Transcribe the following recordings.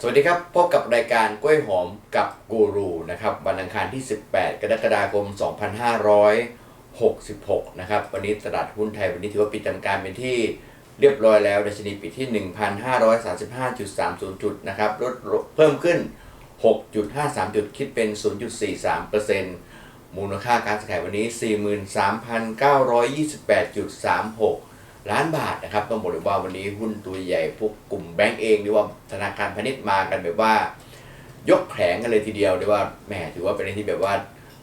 สวัสดีครับ พบกับรายการกล้วยหอมกับกูรูนะครับวันอังคารที่ 18 กรกฎาคม 2566 นะครับ วันนี้ตลาดหุ้นไทยวันนี้ถือว่าปิดทำการเป็นที่เรียบร้อยแล้วดัชนีปิดที่ 1,535.30 จุดนะครับลดเพิ่มขึ้น 6.53 จุดคิดเป็น 0.43%มูลค่าการซื้อขายวันนี้ 43,928.36 ล้านบาทนะครับ ต้องบอกเลยว่าวันนี้หุ้นตัวใหญ่พวกกลุ่มแบงก์เองหรือว่าธนาคารพาณิชย์มากันแบบว่า ยกแผงกันเลยทีเดียวเรียกว่าแหมถือว่าเป็นอะไรที่แบบว่า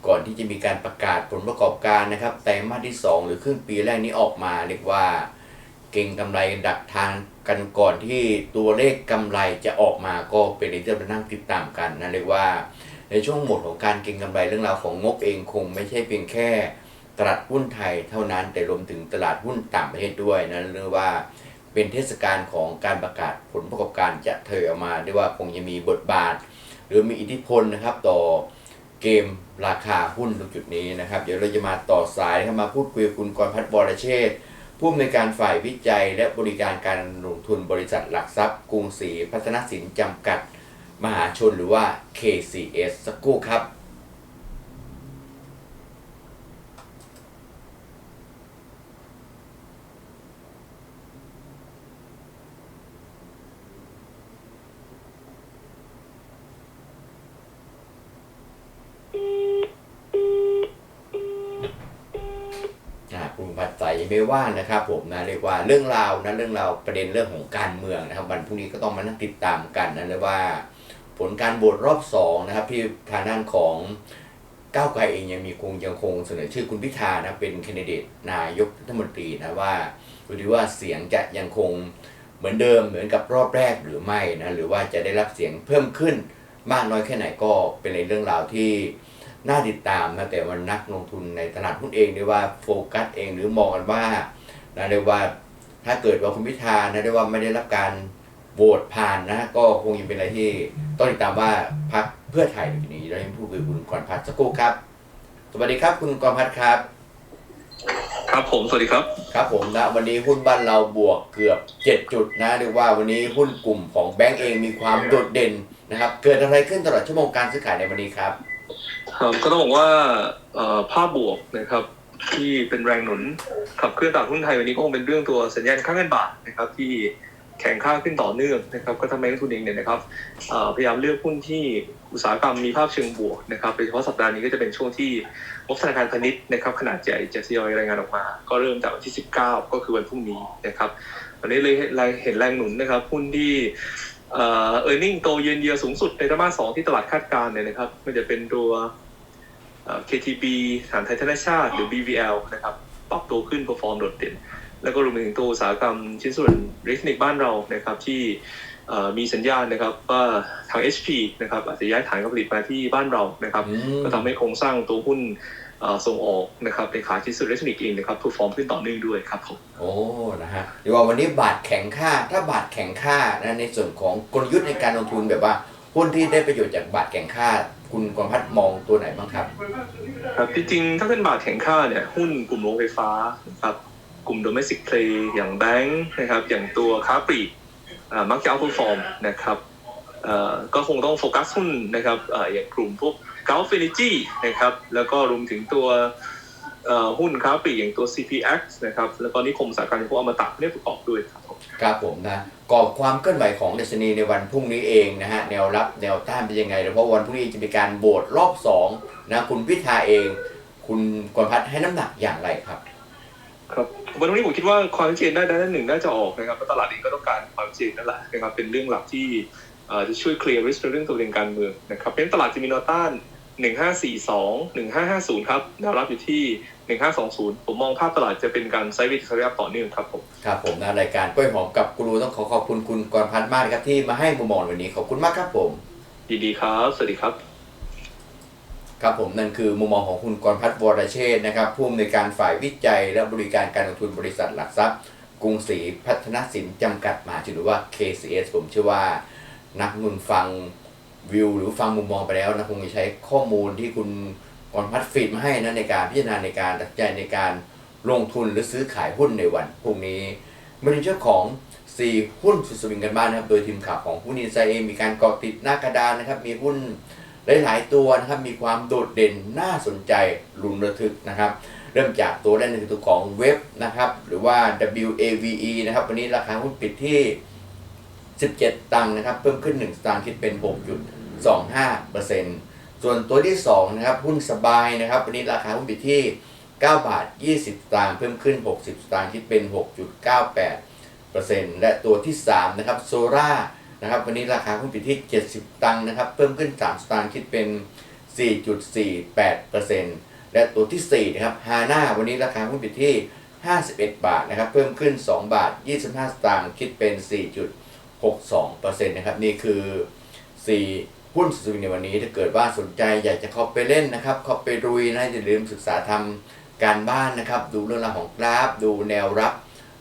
ก่อนที่จะมีการประกาศผลประกอบการนะครับไตรมาสที่ 2 หรือครึ่งปีแรกนี้ออกมาเรียกว่าเก่งกำไรดักทางกันก่อนที่ตัวเลขกำไรจะออกมาก็เป็นเรื่องที่เรานั่งติดตามกันนะเรียกว่า ในช่วงหมดของการเก็งกำไรเรื่องราวของงบเองคงไม่ใช่เพียงแค่ ตลาดหุ้นไทยเท่านั้นแต่รวมถึงตลาดหุ้นต่างประเทศด้วยนะเรียกว่าเป็นเทศกาลของการประกาศผลประกอบการจะเทยออกมาเรียว่าคงจะมีบทบาท หรือมีอิทธิพลนะครับต่อเกมราคาหุ้นตรงจุดนี้นะครับ เดี๋ยวเราจะมาต่อสายมาพูดคุยกับคุณกรพัฒน์บรเชษฐ์ผู้อำนวยการฝ่ายวิจัย และบริการการลงทุนบริษัทหลักทรัพย์กรุงศรีพัฒนสินจำกัด มหาชนหรือว่า KCS สักครู่ครับ อ่าคุณผัยไม่ว่านะครับ ผมนะเรียกว่าเรื่องราวนะเรื่องราวประเด็นเรื่องของการเมืองนะครับวันพรุ่งนี้ก็ต้องมานั่งติดตามกันนะเรียกว่า ผลการโหวตรอบสองนะครับที่ทางด้านของก้าวไกลเองยังมีคงยังคงเสนอชื่อคุณพิธานะเป็นแคนดิเดตนายกรัฐมนตรีนะว่าดูดีว่าเสียงจะยังคงเหมือนเดิมเหมือนกับรอบแรกหรือไม่นะหรือว่าจะได้รับเสียงเพิ่มขึ้นมากน้อยแค่ไหนก็เป็นในเรื่องราวที่ น่าติดตามนะแต่วันนักลงทุนในตลาดหุ้นเองเรียกว่าโฟกัสเองหรือมองกันว่านะเรียกว่าถ้าเกิดว่าคุณพิธานะเรียกว่าไม่ได้รับการโหวตผ่านนะก็คงยังเป็นอะไรที่ต้องติดตามว่าพรรคเพื่อไทยทีนี้เรายังพูดคุยกับคุณกรพัฒน์สักครู่ครับ สวัสดีครับคุณกรพัฒน์ครับครับผมสวัสดีครับครับผมนะวันนี้หุ้นบ้านเราบวกเกือบ7จุดนะเรียกว่าวันนี้หุ้นกลุ่มของแบงก์เองมีความโดดเด่นนะครับ เกิดอะไรขึ้นตลอดชั่วโมงการซื้อขายในวันนี้ครับครับ ก็ต้องบอกว่าภาพบวกนะครับที่เป็นแรงหนุนขับเคลื่อนตลาดหุ้นไทยวันนี้ก็คงเป็นเรื่องตัวสัญญาณค่าเงินบาทนะครับที่แข็งค่าขึ้นต่อเนื่องนะครับก็ทำให้นักทุนเองเนี่ยนะครับพยายามเลือกหุ้นที่อุตสาหกรรมมีภาพเชิงบวกนะครับโดยเฉพาะสัปดาห์นี้ก็จะเป็นช่วงที่งบธนาคารพาณิชย์นะครับขนาดใหญ่จะทยอยรายงานออกมา ก็เริ่มจากวันที่ 19 ก็คือวันพรุ่งนี้นะครับวันนี้เลยเห็นแรงหนุนนะครับหุ้นที่เออ earning โตเยือนเยียสูงสุดในไตรมาสสองที่ตลาดคาดการณ์เนี่ยนะครับมันจะเป็นตัว KTB สถานไทยธนชาติ หรือ BVL นะครับปรับตัวขึ้น perform โดดเด่น แล้วก็รวมไปถึงตัวอุตสาหกรรมชิ้นส่วนอิเล็กทรอนิกส์บ้านเรานะครับที่เอ่อมีสัญญาณนะครับว่าทาง HP นะครับอาจจะย้ายฐานการผลิตมาที่บ้านเรานะครับอืมก็ทำให้โครงสร้างตัวหุ้นเอ่อส่งออกนะครับในขาชิ้นส่วนอิเล็กทรอนิกส์เองนะครับ perform ขึ้นต่อเนื่องด้วยครับผมโอ้นะฮะเดี๋ยวว่าวันนี้บาทแข็งค่าถ้าบาทแข็งค่านะในส่วนของกลยุทธ์ในการลงทุนแบบว่าหุ้นที่ได้ประโยชน์จากบาทแข็งค่า คุณกรพัฒน์มองตัวไหนบ้างครับครับจริงๆถ้าเป็นบาทแข็งค่าเนี่ยหุ้นกลุ่มโรงไฟฟ้าครับกลุ่ม domestic play อย่างแบงค์นะครับอย่างตัวค้าปลีกอ่ามักจะ outperform นะครับเอ่อก็คงต้องโฟกัสหุ้นนะครับเอ่ออย่างกลุ่มพวก Gulf Energy นะครับแล้วก็รวมถึงตัวเอ่อหุ้นค้าปลีกอย่างตัว CPX นะครับแล้วก็นิคมสาหกรรมพวกอมตะเนี่ยประกอบด้วยครับ ครับผมนะกรอบความเคลื่อนไหวของดัชนีในวันพรุ่งนี้เองนะฮะแนวรับแนวต้านเป็นยังไงเพราะวันพรุ่งนี้จะมีการโหวตรอบสองนะคุณพิธาเอง คุณกรพัฒน์ให้น้ำหนักอย่างไรครับ ครับวันนี้ผมคิดว่าความชัดเจนได้ด้านหนึ่งน่าจะออกนะครับตลาดเองก็ต้องการความชัดเจนนั่นแหละนะครับเป็นเรื่องหลักที่จะช่วยเคลียร์ริสเรื่องตัวเองการเมืองนะครับเพราะฉะนั้นตลาดจะมีแนวต้าน 1542 1550 ครับแนวรับอยู่ที่ 1520 ผมมองภาพตลาดจะเป็นการไซด์เวทระยะต่อเนื่องครับผมครับผมนะรายการกล้วยหอมกับกูรูต้องขอขอบคุณคุณกรพัฒน์มากนะครับที่มาให้มุมมองวันนี้ขอบคุณมากครับผมยินดีครับ สวัสดีครับ ครับผมนั่นคือมุมมองของคุณกรพัฒน์วรเชษฐ์นะครับผู้อำนวยการฝ่ายวิจัย และบริการการลงทุนบริษัทหลักทรัพย์ กรุงศรีพัฒนสินจำกัดมหาชนหรือว่า KCS ผมเชื่อว่านักลงทุนฟัง วิวหรือฟังมุมมองไปแล้วนะคงจะใช้ข้อมูลที่คุณกรพัฒน์ฟีดมาให้นะในการพิจารณาในการตัดใจในการลงทุนหรือซื้อขายหุ้นในวันพรุ่งนี้มาในเรื่องของ 4 หุ้นสุดสวิงกันบ้างนะครับ โดยทีมข่าวของหุ้นอินไซเองมีการเกาะติดหน้ากระดานนะครับ มีหุ้นหลาย ๆ ตัวนะครับ มีความโดดเด่นน่าสนใจรุนระทึกนะครับ เริ่มจากตัวแรกในคือตัวของเว็บนะครับ หรือว่า WAVE นะครับ วันนี้ราคาหุ้นปิดที่ 17 ตังค์นะครับ เพิ่มขึ้น 1 สตางค์คิดเป็น 6.25%ส่วนตัวที่2นะครับหุ้นสบายนะครับวันนี้ราคาหุ้นปิดที่ 9 บาท 20สตางค์เพิ่มขึ้น 60 สตางค์คิดเป็น 6.98%และตัวที่3นะครับโซล่านะครับวันนี้ราคาหุ้นปิดที่ 70 ตังค์นะครับเพิ่มขึ้น 3 สตางค์คิดเป็น 4.48%และตัวที่4นะครับฮาน่าวันนี้ราคาหุ้นปิดที่ 51 บาทนะครับเพิ่มขึ้น 2 บาท 25 สตางค์คิดเป็น 4.62%นะครับนี่คือ 4 หุ้นสุดในวันนี้ถ้าเกิดว่าสนใจอยากจะเข้าไปเล่นนะครับเข้าไปรุยนะอย่าลืมศึกษาทำการบ้านนะครับ ดูเรื่องราวของกราฟ ดูแนวรับ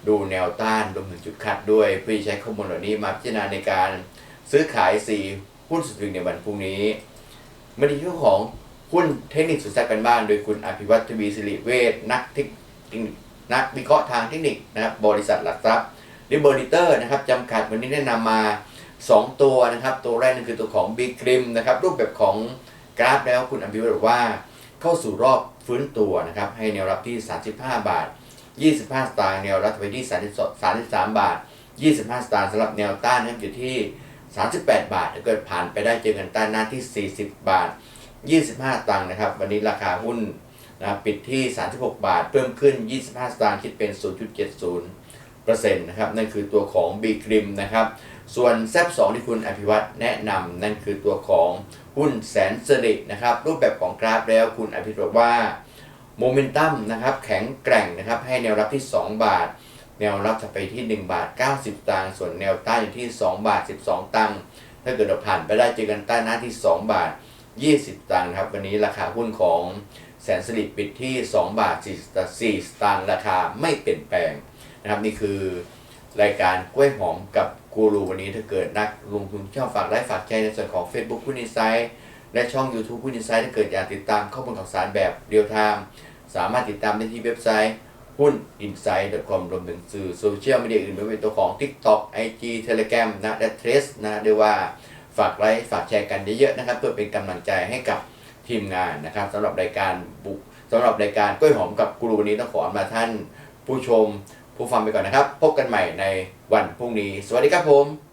ดูแนวต้านรวมถึงจุดคัดด้วยเพื่อใช้ข้อมูลเหล่านี้มาพิจารณาในการซื้อขาย4หุ้นสุดในวันพรุ่งนี้มาในช่วงของหุ้นเทคนิคสุดแซ่บกันบ้าง โดยคุณอภิวัตทวีสิริเวชนักเทคนิคนักวิเคราะห์ทางเทคนิคนะครับบริษัทหลักทรัพย์ดิบอริเตอร์นะครับจำกัดวันนี้แนะนำมา 2 ตัวนะครับ ตัวแรกนั่นคือตัวของ b ีกริมนะครับรูปแบบของกราฟแล้วคุณอภิวัตบอกว่าเข้าสู่รอบฟื้นตัวนะครับให้แนวรับที่ 35 บาท 25 สตางค์แนวรับไปที่ 33 บาท 25 สตางค์สำหรับแนวต้านนะครับอยู่ที่ 38 บาทถ้าเกิดผ่านไปได้เจอกันต้านหน้าที่ 40 บาท 25 ตังค์นะครับ วันนี้ราคาหุ้นนะครับปิดที่ 36 บาท เพิ่มขึ้น 25 สตางค์คิดเป็น 0.70%นะครับนั่นคือตัวของ b ีกริมนะครับ ส่วนแซบ2ที่คุณอภิวัตแนะนำนั่นคือตัวของหุ้นแสนสิรินะครับ รูปแบบของกราฟแล้วคุณอภิวัตว่าโมเมนตัมนะครับแข็งแกร่งนะครับให้แนวรับที่ 2 บาท แนวรับจะไปที่ 1 บาท 90 ตังค์ส่วนแนวต้านอยู่ที่ 2 บาท 12 ตังค์ถ้าเกิดเราผ่านไปได้เจอกันใต้หน้าที่ 2 บาท 20 ตังค์ครับวันนี้ราคาหุ้นของแสนสิริปิดที่ 2 บาท4สตางค์ราคาไม่เปลี่ยนแปลงนะครับนี่คือ รายการกล้วยหอมกับกูรูวันนี้ถ้าเกิดนักลงทุนชอบฝากไลค์ฝากใจในส่วนของ Facebook คุณอินไซต์และช่อง YouTube คุณอินไซต์ถ้าเกิดอยากติดตามข้อมูลข่าวสารแบบเรียลไทม์สามารถติดตามได้ที่เว็บไซต์หุ้น insight.com รวมถึงสื่อโซเชียลมีเดียอื่นไม่ว่าเป็นตัวของ TikTok IG Telegram นะและ Trace นะเรียกว่าฝากไลค์ฝากแชร์กันเยอะๆนะครับ เพื่อเป็นกำลังใจให้กับทีมงานนะครับสำหรับรายการบุกสำหรับรายการกล้วยหอมกับกูรูวันนี้ต้องขออำลาท่านผู้ชม ผู้ฟังไปก่อนนะครับ พบกันใหม่ในวันพรุ่งนี้ สวัสดีครับผม